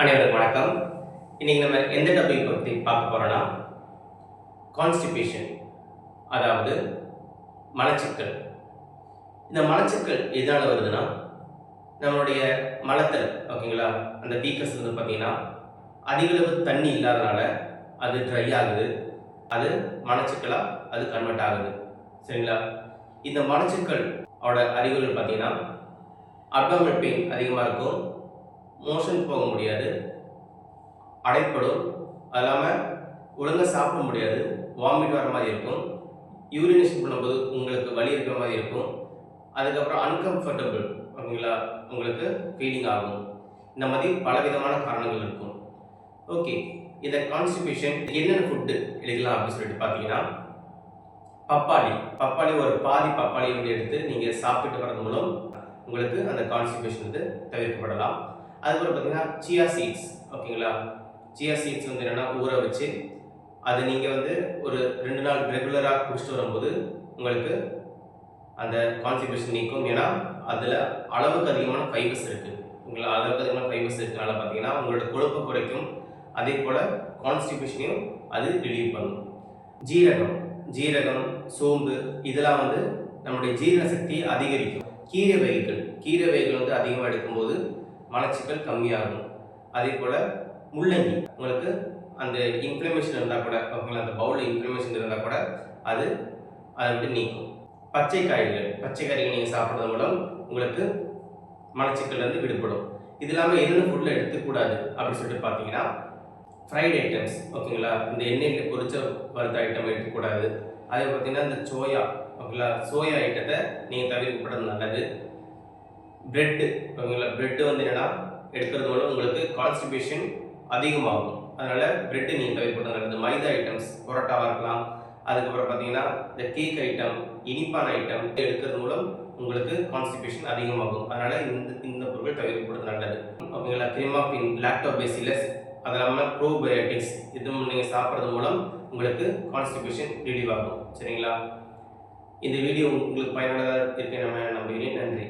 அனைவருக்கும் வணக்கம். இன்னைக்கு நம்ம எந்த டாபிக் பற்றி பார்க்க போகிறோன்னா கான்ஸ்டிபேஷன் அதாவது மலச்சிக்கல். இந்த மலச்சிக்கல் எதனால் வருதுன்னா நம்மளுடைய மலத்தல் ஓகேங்களா? அந்த வீக்கஸ் வந்து பார்த்தீங்கன்னா அதிகளவு தண்ணி இல்லாதனால அது ட்ரை ஆகுது அது மலச்சிக்கலாக அது கன்வெர்ட் ஆகுது. சரிங்களா? இந்த மலச்சிக்கல் அவட அறிகுறிகள் பார்த்தீங்கன்னா அப்டாமல் பெயின் அதிகமாக இருக்கும் மோஷன் போக முடியாது. அடைப்படும். அது இல்லாமல் ஒழுங்காக சாப்பிட முடியாது. வாமிட் வர மாதிரி இருக்கும். யூரினேஷன் பண்ணும்போது உங்களுக்கு வலி இருக்கிற மாதிரி இருக்கும். அதுக்கப்புறம் அன்கம்ஃபர்டபுள் ஓகேங்களா? உங்களுக்கு ஃபீலிங் ஆகும். இந்த மாதிரி பலவிதமான காரணங்கள் இருக்கும். ஓகே இந்த கான்ஸ்டிபேஷன் என்னென்ன ஃபுட்டு எடுக்கலாம் அப்படின்னு சொல்லிட்டு பார்த்தீங்கன்னா பப்பாளி. பப்பாளி ஒரு பாதி பப்பாளி வந்து எடுத்து நீங்கள் சாப்பிட்டு வரது மூலம் உங்களுக்கு அந்த கான்ஸ்டிபேஷன் வந்து தவிர்க்கப்படலாம். அதுக்கப்புறம் பார்த்தீங்கன்னா சியா சீட்ஸ் ஓகேங்களா சியா சீட்ஸ் வந்து என்னென்னா ஊற வச்சு அது நீங்கள் வந்து ஒரு ரெண்டு நாள் ரெகுலராக குடிச்சிட்டு வரும்போது உங்களுக்கு அந்த கான்ஸ்டிபேஷன் நீக்கும். ஏன்னா அதில் அளவுக்கு அதிகமான ஃபைபர்ஸ் இருக்குது உங்களை அளவுக்கு அதிகமான ஃபைபர்ஸ் இருக்கிறனால பார்த்தீங்கன்னா உங்களோட கொழுப்பு குறைக்கும். அதே போல் கான்ஸ்டிபேஷனையும் அது ரிலீவ் பண்ணும். ஜீரகம். ஜீரகம் சோம்பு இதெல்லாம் வந்து நம்முடைய ஜீரண சக்தியை அதிகரிக்கும். கீரை வகைகள். கீரை வகைகள் வந்து அதிகமாக எடுக்கும்போது மலச்சிக்கல் கம்மியாகும். அதே போல் முள்ளங்கி உங்களுக்கு அந்த இன்ஃப்ளமேஷன் இருந்தால் கூட ஓகேங்களா அந்த பவுலில் இன்ஃப்ளமேஷன் இருந்தால் கூட அது அதை விட்டு நீக்கும். பச்சை காய்கள் பச்சை காய்கள் நீங்கள் சாப்பிட்றது மூலம் உங்களுக்கு மலச்சிக்கல்லேருந்து விடுபடும். இது இல்லாமல் என்னென்ன ஃபுட்டில் எடுத்துக்கூடாது அப்படின்னு சொல்லிட்டு பார்த்தீங்கன்னா ஃப்ரைட் ஐட்டம்ஸ் ஓகேங்களா? இந்த எண்ணெயில் பொரிச்ச வறுத்த ஐட்டம் எடுக்கக்கூடாது அதே பார்த்தீங்கன்னா இந்த சோயா ஓகேங்களா? சோயா ஐட்டத்தை நீங்கள் தவிர்க்கப்படுறது நல்லது. பிரெட்டு ஓகேங்களா பிரெட்டு வந்து என்னன்னா எடுக்கிறது மூலம் உங்களுக்கு கான்ஸ்டிபேஷன் அதிகமாகும். அதனால் பிரெட்டு நீங்கள் தவிர்க்கப்படுறது நல்லது மைதா ஐட்டம்ஸ் பரோட்டாவாக இருக்கலாம். அதுக்கப்புறம் பார்த்தீங்கன்னா இந்த கேக் ஐட்டம் இனிப்பான ஐட்டம் எடுக்கிறது மூலம் உங்களுக்கு கான்ஸ்டிபேஷன் அதிகமாகும். அதனால் இந்த இந்த பொருட்கள் தவிர்க்கப்படுறது நல்லது. ஓகேங்களா கிரிமாஃபின் லாக்டோபேசிலஸ் அது இல்லாமல் ப்ரோபயோட்டிக்ஸ் இதுவும் நீங்கள் சாப்பிட்றது மூலம் உங்களுக்கு கான்ஸ்டிபேஷன் ரிலீவ் ஆகும். சரிங்களா? இந்த வீடியோ உங்களுக்கு பயனுள்ளதாக இருக்கு நம்ம நம்புகிறேன். நன்றி.